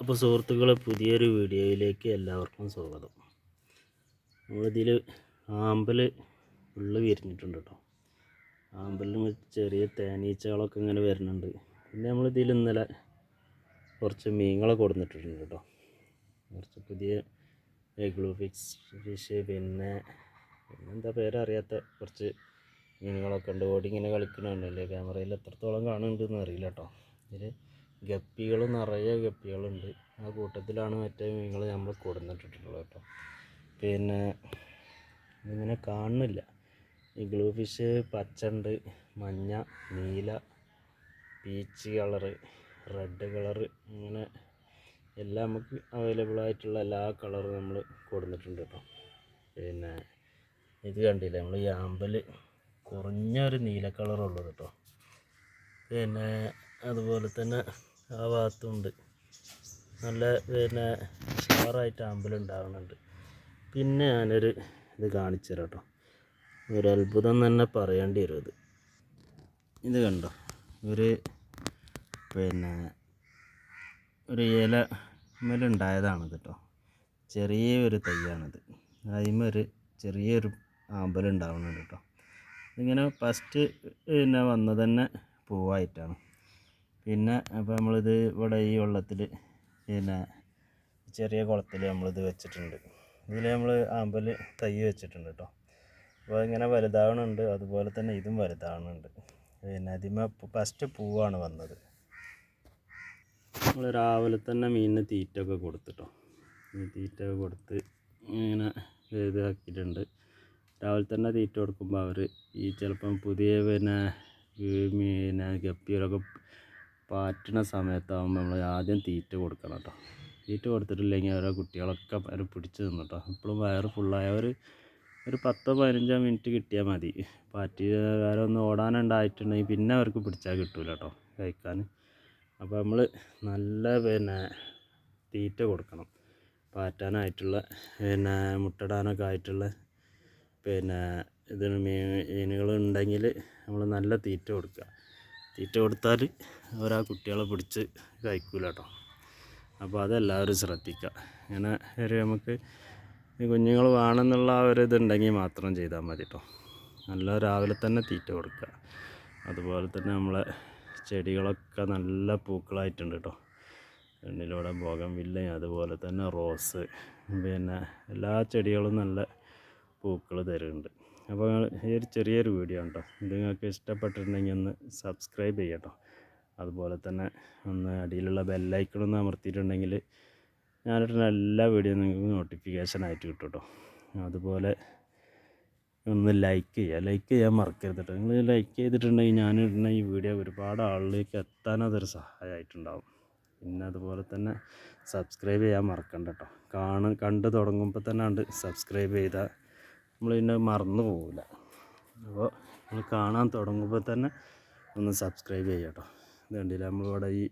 അപ്പോൾ സുഹൃത്തുക്കളെ പുതിയൊരു വീഡിയോയിലേക്ക് എല്ലാവർക്കും സ്വാഗതം. നമ്മളിതിൽ ആമ്പൽ ഉള്ളു വിരിഞ്ഞിട്ടുണ്ട് കേട്ടോ. ആമ്പലിന് ചെറിയ തേനീച്ചകളൊക്കെ ഇങ്ങനെ വരുന്നുണ്ട്. പിന്നെ നമ്മളിതിൽ ഇന്നലെ കുറച്ച് മീനുകളെ കൊടുത്തിട്ടുണ്ട് കേട്ടോ. കുറച്ച് പുതിയ എഗ്ലൂ ഫിക്സ് ഫിഷ് പിന്നെ പിന്നെന്താ പേരറിയാത്ത കുറച്ച് മീനുകളൊക്കെ ഉണ്ട്. ഓടി ഇങ്ങനെ കളിക്കണുണ്ടല്ലേ ക്യാമറയിൽ എത്രത്തോളം കാണുന്നുണ്ടെന്ന് അറിയില്ല കേട്ടോ. ഇതിൽ ഗപ്പികൾ നിറയെ ഗപ്പികളുണ്ട്. ആ കൂട്ടത്തിലാണ് മറ്റേ മീനുകൾ നമ്മൾ കൊടുന്നിട്ടിട്ടുള്ളത് കേട്ടോ. പിന്നെ ഇതിങ്ങനെ കാണുന്നില്ല. ഈ ഗ്ലൂ ഫിഷ് പച്ച ഉണ്ട് മഞ്ഞ നീല പീച്ച് കളറ് റെഡ് കളറ് ഇങ്ങനെ എല്ലാം നമുക്ക് അവൈലബിൾ ആയിട്ടുള്ള എല്ലാ കളറും നമ്മൾ കൊടുത്തിട്ടുണ്ട് കേട്ടോ. പിന്നെ ഇത് കണ്ടില്ലേ നമ്മൾ കുറഞ്ഞ കുറഞ്ഞൊരു നീല കളറുള്ളത് കേട്ടോ. പിന്നെ അതുപോലെ തന്നെ ആ ഭാഗത്തുണ്ട്. നല്ല പിന്നെ ഷാറായിട്ട് ആമ്പൽ ഉണ്ടാകുന്നുണ്ട് പിന്നെ ഞാനൊരു ഇത് കാണിച്ചു തരാം കേട്ടോ. ഒരു അത്ഭുതം തന്നെ പറയേണ്ടി വരും ഇത് ഇത് കണ്ടോ? ഒരു പിന്നെ ഒരു ഇല മേലുണ്ടായതാണിത് കേട്ടോ. ചെറിയ ഒരു തൈയാണിത് അതിമൊരു ചെറിയൊരു ആമ്പൽ ഉണ്ടാവുന്നുണ്ട് കേട്ടോ. ഇതിങ്ങനെ ഫസ്റ്റ് പിന്നെ വന്നത് തന്നെ പൂവായിട്ടാണ്. പിന്നെ അപ്പോൾ നമ്മളിത് ഇവിടെ ഈ വെള്ളത്തിൽ പിന്നെ ചെറിയ കുളത്തിൽ നമ്മളിത് വെച്ചിട്ടുണ്ട്. ഇതിൽ നമ്മൾ ആമ്പൽ തൈ വെച്ചിട്ടുണ്ട് കേട്ടോ അപ്പോൾ ഇങ്ങനെ വലുതാവണുണ്ട്. അതുപോലെ തന്നെ ഇതും വലുതാവണുണ്ട്. പിന്നെ അതിമ ഫസ്റ്റ് പൂവാണ് വന്നത്. നമ്മൾ രാവിലെ തന്നെ മീനിന് തീറ്റയൊക്കെ കൊടുത്തിട്ടോ ഈ തീറ്റൊക്കെ കൊടുത്ത് ഇങ്ങനെ ഇതാക്കിയിട്ടുണ്ട് രാവിലെ തന്നെ തീറ്റ കൊടുക്കുമ്പോൾ അവർ ഈ ചിലപ്പം പുതിയ പിന്നെ മീനെ ഗപ്പികളൊക്കെ പാറ്റണ സമയത്താകുമ്പോൾ നമ്മൾ ആദ്യം തീറ്റ കൊടുക്കണം കേട്ടോ തീറ്റ കൊടുത്തിട്ടില്ലെങ്കിൽ ഓരോ കുട്ടികളൊക്കെ അവർ പിടിച്ച് നിന്നു കേട്ടോ ഇപ്പോഴും വയറ് ഫുള്ളായ. ഒരു ഒരു പത്തോ പതിനഞ്ചോ മിനിറ്റ് കിട്ടിയാൽ മതി. പാറ്റി വേറെ ഒന്ന് ഓടാനുണ്ടായിട്ടുണ്ടെങ്കിൽ പിന്നെ അവർക്ക് പിടിച്ചാൽ കിട്ടില്ല കേട്ടോ കഴിക്കാൻ അപ്പോൾ നമ്മൾ നല്ല പിന്നെ തീറ്റ കൊടുക്കണം. പാറ്റാനായിട്ടുള്ള പിന്നെ മുട്ടടാനൊക്കെ ആയിട്ടുള്ള പിന്നെ ഇതിന് മീനുകൾ ഉണ്ടെങ്കിൽ നമ്മൾ നല്ല തീറ്റ കൊടുക്കുക. തീറ്റ കൊടുത്താൽ അവരാ കുട്ടികളെ പിടിച്ച് കഴിക്കൂല കേട്ടോ അപ്പോൾ അതെല്ലാവരും ശ്രദ്ധിക്കുക. ഇങ്ങനെ ഒരു നമുക്ക് കുഞ്ഞുങ്ങൾ വേണമെന്നുള്ള ആ ഒരു ഇതുണ്ടെങ്കിൽ മാത്രം ചെയ്താൽ മതി കേട്ടോ നല്ല രാവിലെ തന്നെ തീറ്റ കൊടുക്കുക. അതുപോലെ തന്നെ നമ്മളെ ചെടികളൊക്കെ നല്ല പൂക്കളായിട്ടുണ്ട് കേട്ടോ. എണ്ണിലൂടെ ബോഗം വില്ല അതുപോലെ തന്നെ റോസ് പിന്നെ എല്ലാ ചെടികളും നല്ല പൂക്കൾ തരുന്നുണ്ട്. അപ്പോൾ ഈ ഒരു ചെറിയൊരു വീഡിയോ ഉണ്ടോ ഇത് നിങ്ങൾക്ക് ഇഷ്ടപ്പെട്ടിട്ടുണ്ടെങ്കിൽ ഒന്ന് സബ്സ്ക്രൈബ് ചെയ്യട്ടോ അതുപോലെ തന്നെ ഒന്ന് അടിയിലുള്ള ബെല്ലൈക്കണൊന്ന് അമർത്തിയിട്ടുണ്ടെങ്കിൽ ഞാനിട്ടുള്ള എല്ലാ വീഡിയോ നിങ്ങൾക്ക് നോട്ടിഫിക്കേഷൻ ആയിട്ട് കിട്ടും കേട്ടോ. അതുപോലെ ഒന്ന് ലൈക്ക് ചെയ്യുക. ലൈക്ക് ചെയ്യാൻ മറക്കരുത് കേട്ടോ. നിങ്ങൾ ലൈക്ക് ചെയ്തിട്ടുണ്ടെങ്കിൽ ഞാനിടുന്ന ഈ വീഡിയോ ഒരുപാട് ആളിലേക്ക് എത്താൻ അതൊരു സഹായമായിട്ടുണ്ടാവും. പിന്നെ അതുപോലെ തന്നെ സബ്സ്ക്രൈബ് ചെയ്യാൻ മറക്കണ്ട കേട്ടോ. കാണ കണ്ട് തുടങ്ങുമ്പോൾ തന്നെ ഉണ്ട് സബ്സ്ക്രൈബ് ചെയ്താൽ നമ്മൾ പിന്നെ മറന്നു പോകില്ല അപ്പോൾ നമ്മൾ കാണാൻ തുടങ്ങുമ്പോൾ തന്നെ ഒന്ന് സബ്സ്ക്രൈബ് ചെയ്യുക കേട്ടോ ഇത് നമ്മളിവിടെ ഈ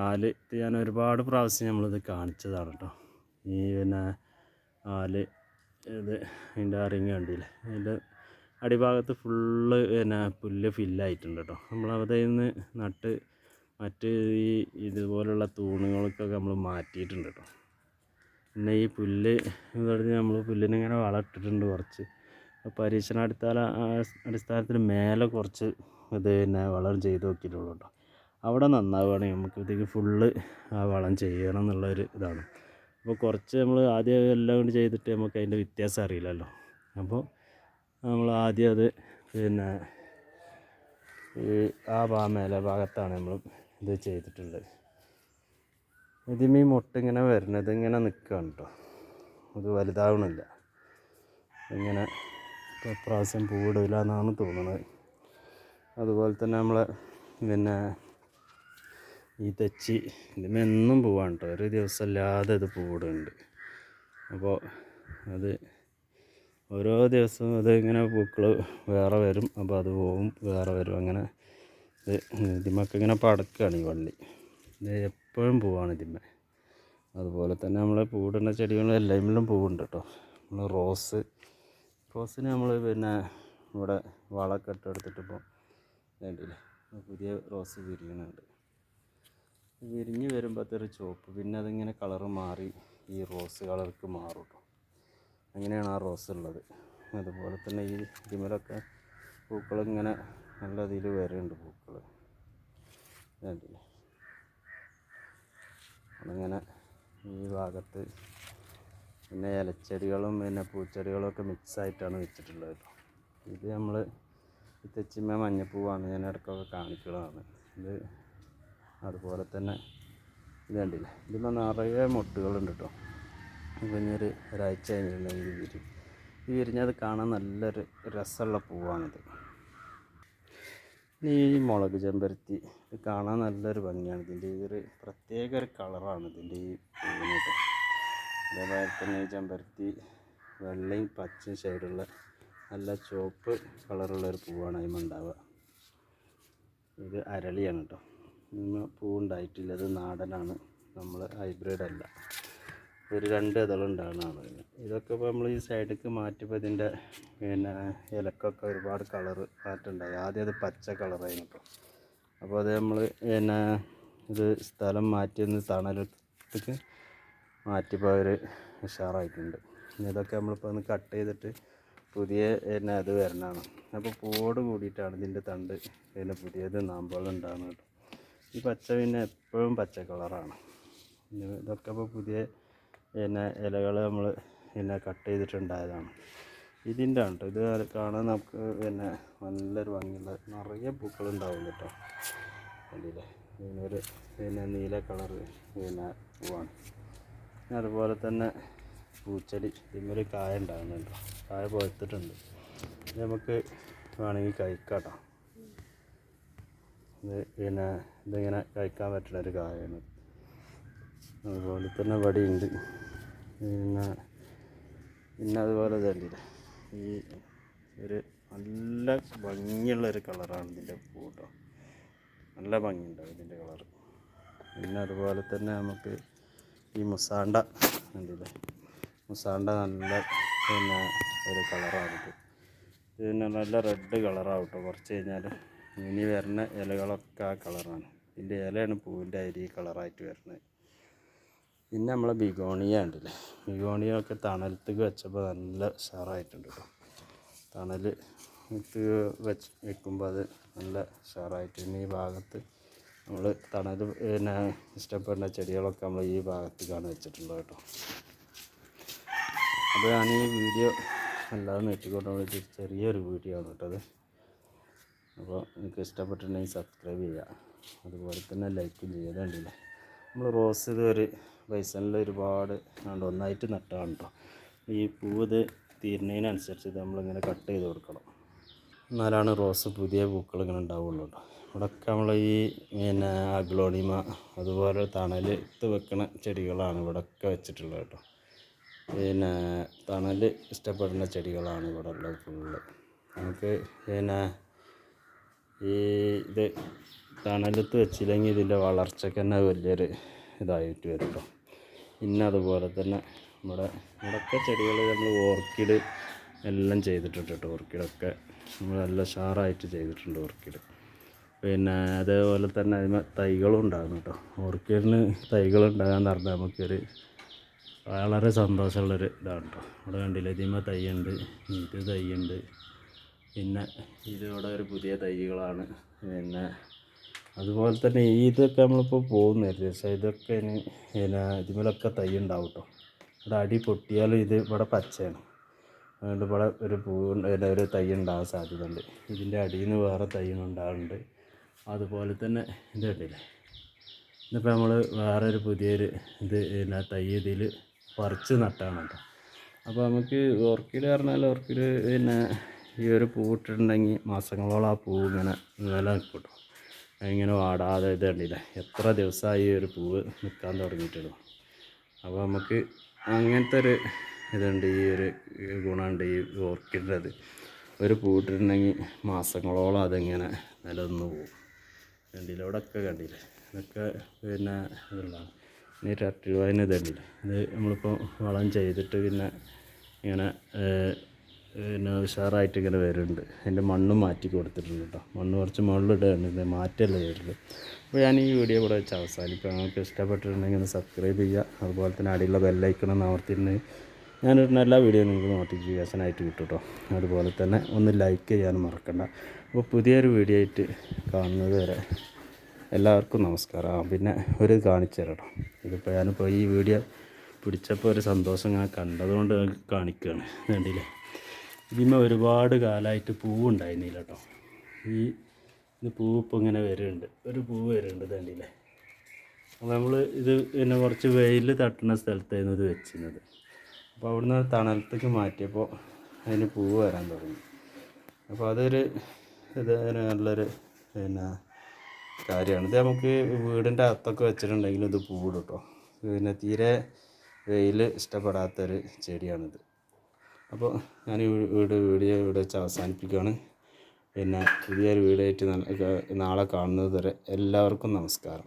ആൽ ഞാൻ ഒരുപാട് പ്രാവശ്യം നമ്മളിത് കാണിച്ചതാണ് കേട്ടോ ഈ പിന്നെ ആൽ ഇത് അതിന്റെ അറിങ്ങ കണ്ടില്ലേ? അതിന്റെ അടിഭാഗത്ത് ഫുള്ള് പിന്നെ പുല്ല് ഫില്ലായിട്ടുണ്ട് കേട്ടോ നമ്മൾ അവിടെ നിന്ന് നട്ട് മറ്റ് ഈ ഇതുപോലുള്ള തൂണുകൾക്കൊക്കെ നമ്മൾ മാറ്റിയിട്ടുണ്ട് കേട്ടോ പിന്നെ ഈ പുല്ല് ഇവിടെ നമ്മൾ പുല്ലിനിങ്ങനെ വളമിട്ടിട്ടുണ്ട് കുറച്ച്. പരീക്ഷണ അടിസ്ഥാന അടിസ്ഥാനത്തിന് മേലെ കുറച്ച് ഇത് പിന്നെ വളം ചെയ്ത് നോക്കിയിട്ടുള്ളൂ കേട്ടോ. അവിടെ നന്നാവുകയാണെങ്കിൽ നമുക്ക് ഇതിന് ഫുള്ള് ആ വളം ചെയ്യണം എന്നുള്ളൊരു ഇതാണ്. അപ്പോൾ കുറച്ച് നമ്മൾ ആദ്യം എല്ലാം കൊണ്ട് ചെയ്തിട്ട് നമുക്ക് അതിന്റെ വ്യത്യാസം അറിയില്ലല്ലോ. അപ്പോൾ നമ്മൾ ആദ്യം അത് പിന്നെ ഈ ആ ഭാ മേലെ ഭാഗത്താണ് നമ്മൾ ഇത് ചെയ്തിട്ടുള്ളത്. ഇതിമീ മുട്ട ഇങ്ങനെ വരുന്നത് ഇങ്ങനെ നിൽക്കുകയാണ് കേട്ടോ ഇത് വലുതാവണില്ല. ഇങ്ങനെ പ്രാവശ്യം പൂവിടില്ല എന്നാണ് തോന്നുന്നത് അതുപോലെ തന്നെ നമ്മളെ പിന്നെ ഈ തെച്ചി ഇതിമ എന്നും പോവാണ് കേട്ടോ ഒരു ദിവസം അല്ലാതെ ഇത് പൂവിടുന്നുണ്ട്. അപ്പോൾ അത് ഓരോ ദിവസവും അത് ഇങ്ങനെ പൂക്കൾ വേറെ വരും. അപ്പോൾ അത് പോവും വേറെ വരും. അങ്ങനെ ഇത് ഇതിമൊക്കെ ഇങ്ങനെ പടക്കുകയാണ് ഈ വള്ളി. ഇത് എപ്പോഴും പൂവാണ് ഇതിന്മേ അതുപോലെ തന്നെ നമ്മൾ പൂവിടുന്ന ചെടികൾ എല്ലാമിലും പൂവുണ്ട് കേട്ടോ. നമ്മൾ റോസ് റോസിന് നമ്മൾ പിന്നെ ഇവിടെ വളമൊക്കെ ഇട്ട് എടുത്തിട്ടിപ്പോൾ വേണ്ടിയില്ലേ പുതിയ റോസ് വിരിയണുണ്ട്. വിരിഞ്ഞ് വരുമ്പോഴത്തെ ഒരു ചുവപ്പ് പിന്നെ അതിങ്ങനെ കളറ് മാറി ഈ റോസ് കളർക്ക് മാറും കേട്ടോ. അങ്ങനെയാണ് ആ റോസ് ഉള്ളത്. അതുപോലെ തന്നെ ഈ ഇതിമലൊക്കെ പൂക്കൾ ഇങ്ങനെ നല്ല ഇതിൽ വരുന്നുണ്ട് പൂക്കൾ കണ്ടില്ലേ? അതിങ്ങനെ ഈ ഭാഗത്ത് പിന്നെ ഇലച്ചെടികളും പിന്നെ പൂച്ചെടികളും ഒക്കെ മിക്സ് ആയിട്ടാണ് വെച്ചിട്ടുള്ളത് ഇത് നമ്മൾ തെച്ചിമ്മ മഞ്ഞപ്പൂവാണ് ഞാൻ ഇടയ്ക്കൊക്കെ കാണിക്കുന്നതാണ് ഇത് അതുപോലെ തന്നെ ഇത് കണ്ടില്ലേ? ഇതിപ്പോൾ നിറയെ മുട്ടുകളുണ്ട് കേട്ടോ. ഇനിയൊരു ഒരാഴ്ച കഴിഞ്ഞിട്ടുണ്ടെങ്കിൽ ഈ വിരിഞ്ഞത് കാണാൻ നല്ലൊരു രസമുള്ള പൂവാണിത്. ഈ മുളക് ചെമ്പരത്തി. ഇത് കാണാൻ നല്ലൊരു ഭംഗിയാണ്. ഇതിന്റെ ഒരു പ്രത്യേക ഒരു കളറാണ് ഇതിന്റെ ഈ പൂവിനൊക്കെ അതേപോലെ തന്നെ ഈ ചെമ്പരത്തി വെള്ളയും പച്ചയും ഷെയ്ഡുള്ള നല്ല ചുവപ്പ് കളറുള്ള ഒരു പൂവാണ് അതിന് ഉണ്ടാവുക. ഇത് അരളിയാണ് കേട്ടോ ഇന്ന് പൂവുണ്ടായിട്ടില്ല. ഇത് നാടനാണ്. നമ്മൾ ഹൈബ്രിഡ് അല്ല ഒരു രണ്ട് ഇതളുണ്ടാകുന്നതാണ് ഇതൊക്കെ ഇപ്പോൾ നമ്മൾ ഈ സൈഡിലേക്ക് മാറ്റിയപ്പോൾ ഇതിന്റെ പിന്നെ ഇലക്കൊക്കെ ഒരുപാട് കളറ് മാറ്റമുണ്ടായി ആദ്യം അത് പച്ച കളറായിരുന്നു ഇപ്പോൾ അപ്പോൾ അത് നമ്മൾ പിന്നെ ഇത് സ്ഥലം മാറ്റിയൊന്ന് തണലത്തേക്ക് മാറ്റിയപ്പോൾ അവർ ഉഷാറായിട്ടുണ്ട്. ഇതൊക്കെ നമ്മളിപ്പോൾ ഒന്ന് കട്ട് ചെയ്തിട്ട് പുതിയ പിന്നെ അത് വരണതാണ്. അപ്പോൾ പൂവോട് കൂടിയിട്ടാണ് ഇതിന്റെ തണ്ട് പിന്നെ പുതിയത് നാമ്പുകൾ ഉണ്ടാകുന്നത് ഈ പച്ച പിന്നെ എപ്പോഴും പച്ച കളറാണ് ഇത് ഇതൊക്കെ ഇപ്പോൾ പുതിയ പിന്നെ ഇലകൾ നമ്മൾ പിന്നെ കട്ട് ചെയ്തിട്ടുണ്ടായതാണ്. ഇതിന്റെ ആണ് കേട്ടോ ഇത് കാണാൻ നമുക്ക് പിന്നെ നല്ലൊരു ഭംഗിയുള്ള നിറയെ പൂക്കളുണ്ടാവും കേട്ടോ. കണ്ടില്ലേ? ഇതിനൊരു പിന്നെ നീല കളർ പിന്നെ പൂവാണ്. അതുപോലെ തന്നെ പൂച്ചെടി ഇതിന്മേൽ കായ ഉണ്ടാകുന്നുണ്ട് കായ പഴുത്തിട്ടുണ്ട് ഇത് നമുക്ക് വേണമെങ്കിൽ കഴിക്കാം ഇത് പിന്നെ ഇതിങ്ങനെ കഴിക്കാൻ പറ്റുന്ന ഒരു കായാണ്. അതുപോലെ തന്നെ ഇവിടെ ഉണ്ട് പിന്നെ പിന്നെ അതുപോലെ തന്നെ ഈ ഒരു നല്ല ഭംഗിയുള്ളൊരു കളറാണ് ഇതിന്റെ പൂ നല്ല ഭംഗിയുണ്ടാവും ഇതിന്റെ കളറ് പിന്നെ അതുപോലെ തന്നെ നമുക്ക് ഈ മുസാണ്ട കണ്ടില്ലേ? മുസാണ്ട നല്ല പിന്നെ ഒരു കളറാണിത് പിന്നെ നല്ല റെഡ് കളറാവും കേട്ടോ കുറച്ച് കഴിഞ്ഞാൽ ഇനി വരുന്ന ഇലകളൊക്കെ ആ കളറാണ്. ഇതിന്റെ ഇലയാണ് പൂവിന്റെ അരി കളറായിട്ട് വരുന്നത്. പിന്നെ നമ്മളെ ബിഗോണിയ ഉണ്ടല്ലേ? ബിഗോണിയ ഒക്കെ തണലത്തേക്ക് വെച്ചപ്പോൾ നല്ല ഉഷാറായിട്ടുണ്ട് കേട്ടോ തണൽ വെച്ച് വെക്കുമ്പോൾ അത് നല്ല ഉഷാറായിട്ട് പിന്നെ ഈ ഭാഗത്ത് നമ്മൾ തണൽ പിന്നെ ഇഷ്ടപ്പെടുന്ന ചെടികളൊക്കെ നമ്മൾ ഈ ഭാഗത്തേക്കാണ് വെച്ചിട്ടുള്ളത് കേട്ടോ അപ്പോൾ ഞാൻ ഈ വീഡിയോ അല്ലാതെ നെറ്റിക്കൊണ്ട് വിളിച്ച് ചെറിയൊരു വീഡിയോ ആണ് കേട്ടത് അപ്പോൾ നിങ്ങൾക്ക് ഇഷ്ടപ്പെട്ടിട്ടുണ്ടെങ്കിൽ സബ്സ്ക്രൈബ് ചെയ്യുക അതുപോലെ തന്നെ ലൈക്കും ചെയ്യുക കണ്ടില്ലേ നമ്മൾ റോസ് ഇത് ഒരു ബൈസണിൽ ഒരുപാട് ഉണ്ട് ഒന്നായിട്ട് നട്ടാണ്ടോ ഈ പൂവ് ഇത് തീരുന്നതിനനുസരിച്ച് ഇത് നമ്മളിങ്ങനെ കട്ട് ചെയ്ത് കൊടുക്കണം. എന്നാലാണ് റോസ് പുതിയ പൂക്കൾ ഇങ്ങനെ ഉണ്ടാവുള്ളൂ കേട്ടോ ഇവിടെയൊക്കെ നമ്മൾ ഈ പിന്നെ അഗ്ലോണിമ അതുപോലെ തണലത്ത് വെക്കണ ചെടികളാണ് ഇവിടെയൊക്കെ വെച്ചിട്ടുള്ളത് കേട്ടോ പിന്നെ തണൽ ഇഷ്ടപ്പെടുന്ന ചെടികളാണ് ഇവിടെ ഉള്ളത് ഫുള്ള് നമുക്ക് പിന്നെ ഈ ഇത് തണലത്ത് വെച്ചില്ലെങ്കിൽ ഇതിന്റെ വളർച്ചയ്ക്ക് തന്നെ വലിയൊരു ഇതായിട്ട് വരും കേട്ടോ പിന്നെ അതുപോലെ തന്നെ നമ്മുടെ ഇവിടെയൊക്കെ ചെടികൾ നമ്മൾ ഓർക്കിഡ് എല്ലാം ചെയ്തിട്ടുണ്ട് കേട്ടോ ഓർക്കിഡൊക്കെ നമ്മൾ നല്ല ഷാറായിട്ട് ചെയ്തിട്ടുണ്ട് ഓർക്കിഡ് പിന്നെ അതേപോലെ തന്നെ അതിന് തൈകളും ഉണ്ടാകും കേട്ടോ ഓർക്കിഡിന് തൈകളുണ്ടാകാന്ന് പറഞ്ഞാൽ നമുക്കൊരു വളരെ സന്തോഷമുള്ളൊരു ഇതാണ് കേട്ടോ ഇവിടെ കണ്ടില്ലേ ഇതിമ തൈയുണ്ട് ഇത് തൈയുണ്ട്. പിന്നെ ഇതിവിടെ ഒരു പുതിയ തൈകളാണ്. പിന്നെ അതുപോലെ തന്നെ ഇതൊക്കെ നമ്മളിപ്പോൾ പോകുന്നതല്ലേ? പക്ഷേ ഇതൊക്കെ ഇനി പിന്നെ ഇതിമേലൊക്കെ തൈ ഉണ്ടാവും കേട്ടോ ഇവിടെ അടി പൊട്ടിയാലും ഇത് ഇവിടെ പച്ചയാണ്. അതുകൊണ്ട് ഇവിടെ ഒരു പൂ പിന്നെ ഒരു തൈ ഉണ്ടാകാൻ സാധ്യതയുണ്ട്. ഇതിന്റെ അടിയിൽ നിന്ന് വേറെ തൈ ഉണ്ടാകുന്നുണ്ട് അതുപോലെ തന്നെ ഇത് കണ്ടില്ലേ? ഇതിപ്പോൾ നമ്മൾ വേറെ ഒരു പുതിയൊരു ഇത് പിന്നെ തൈ ഇതിൽ പറിച്ച് നട്ടാണ് കേട്ടോ. അപ്പോൾ നമുക്ക് ഓർക്കിഡ് പറഞ്ഞാൽ ഓർക്കിഡ് പിന്നെ ഈ ഒരു പൂ ഇട്ടിട്ടുണ്ടെങ്കിൽ മാസങ്ങളോളം ആ പൂ ഇങ്ങനെ നില നിൽക്കും കേട്ടോ ഇങ്ങനെ വാടാതെ ഇത് കണ്ടില്ല? എത്ര ദിവസമായി ഒരു പൂവ് നിൽക്കാൻ തുടങ്ങിയിട്ടുള്ളൂ. അപ്പോൾ നമുക്ക് അങ്ങനത്തെ ഒരു ഇതുണ്ട് ഈ ഒരു ഗുണമുണ്ട് ഈ ഓർക്കിഡിന്റെത്. ഒരു പൂട്ടിട്ടുണ്ടെങ്കിൽ മാസങ്ങളോളം അതിങ്ങനെ നിലനിന്ന് പോകും. കണ്ടില്ല ഇവിടെയൊക്കെ കണ്ടില്ല? ഇതൊക്കെ പിന്നെ ഇതുള്ളതാണ് ഇനി ടർട്ടിൽ വായന ഇത് കണ്ടില്ലേ? ഇത് നമ്മളിപ്പോൾ വളം ചെയ്തിട്ട് പിന്നെ ഇങ്ങനെ പിന്നെ ഉഷാറായിട്ട് ഇങ്ങനെ വരുന്നുണ്ട്. അതിന്റെ മണ്ണും മാറ്റി കൊടുത്തിട്ടുണ്ട് കേട്ടോ. മണ്ണ് കുറച്ച് മുകളിലിടുന്നുണ്ട് മാറ്റമല്ല വരുന്നത് അപ്പോൾ ഞാൻ ഈ വീഡിയോ കൂടെ വെച്ച് അവസാനിപ്പോൾ നിങ്ങൾക്ക് ഇഷ്ടപ്പെട്ടിട്ടുണ്ടെങ്കിൽ ഒന്ന് സബ്സ്ക്രൈബ് ചെയ്യുക. അതുപോലെ തന്നെ അടിയിലുള്ള ബെല്ലൈക്കണം അമർത്തിയിട്ടുണ്ടെങ്കിൽ ഞാനിടുന്ന എല്ലാ വീഡിയോ നിങ്ങൾക്ക് നോട്ടിഫിക്കേഷനായിട്ട് കിട്ടും കേട്ടോ. അതുപോലെ തന്നെ ഒന്ന് ലൈക്ക് ചെയ്യാനും മറക്കണ്ട. അപ്പോൾ പുതിയൊരു വീഡിയോ ആയിട്ട് കാണുന്നത് വരെ എല്ലാവർക്കും നമസ്കാരം. പിന്നെ ഒരു കാണിച്ചു തരാം കേട്ടോ. ഇതിപ്പോൾ ഞാനിപ്പോൾ ഈ വീഡിയോ പിടിച്ചപ്പോൾ ഒരു സന്തോഷം ഞാൻ കണ്ടതുകൊണ്ട് കാണിക്കുകയാണ്. വേണ്ടിയില്ലേ ഇതിന്മേൽ ഒരുപാട് കാലമായിട്ട് പൂവുണ്ടായിരുന്നില്ല കേട്ടോ. ഈ ഇത് പൂവ് ഇങ്ങനെ വരുന്നുണ്ട്. ഒരു പൂവ് വരുന്നുണ്ട് തണ്ടിയിലെ അപ്പോൾ നമ്മൾ ഇത് പിന്നെ കുറച്ച് വെയിൽ തട്ടുന്ന സ്ഥലത്തായിരുന്നു ഇത് വെച്ചിരുന്നത്. അപ്പോൾ അവിടുന്ന് തണലത്തേക്ക് മാറ്റിയപ്പോൾ അതിന് പൂവ് വരാൻ തുടങ്ങി. അപ്പോൾ അതൊരു ഇത് നല്ലൊരു പിന്നെ കാര്യമാണ്. ഇത് നമുക്ക് വീടിന്റെ അകത്തൊക്കെ വെച്ചിട്ടുണ്ടെങ്കിൽ ഇത് പൂവിടും കേട്ടോ. പിന്നെ തീരെ വെയിൽ ഇഷ്ടപ്പെടാത്തൊരു ചെടിയാണിത്. അപ്പോൾ ഞാൻ ഈ വീട് വീഡിയോ ഇവിടെ വെച്ച് അവസാനിപ്പിക്കുകയാണ്. പിന്നെ പുതിയൊരു വീഡിയോ ആയിട്ട് നാളെ കാണുന്നത് വരെ എല്ലാവർക്കും നമസ്കാരം.